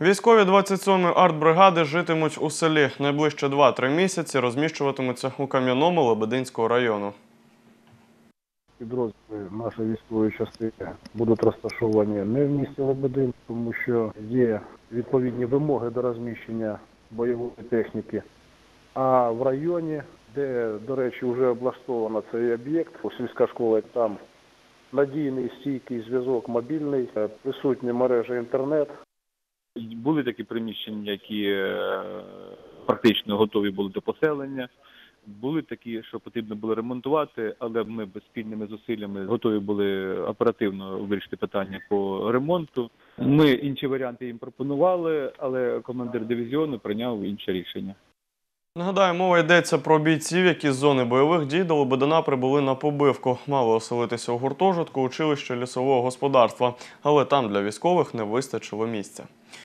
Військові 27-ї артбригади житимуть у селі. Найближче 2-3 місяці розміщуватимуться у Кам'яному Лебединського району. Підрозділи нашої військової частини будуть розташовані не в місті Лебедин, тому що є відповідні вимоги до розміщення бойової техніки. А в районі, де, до речі, вже облаштовано цей об'єкт, сільська школа там надійний стійкий зв'язок мобільний, е, присутня мережа інтернет, Були такі приміщення, які е, практично готові були до поселення. Були такі, що потрібно було ремонтувати, але ми спільними зусиллями готові були оперативно вирішити питання по ремонту. Ми інші варіанти їм пропонували, але командир дивізіону прийняв інше рішення. Нагадаю, мова йдеться про бійців, які з зони бойових дій до Лебедина прибули на побивку. Мали оселитися у гуртожитку училища лісового господарства, але там для військових не вистачило місця.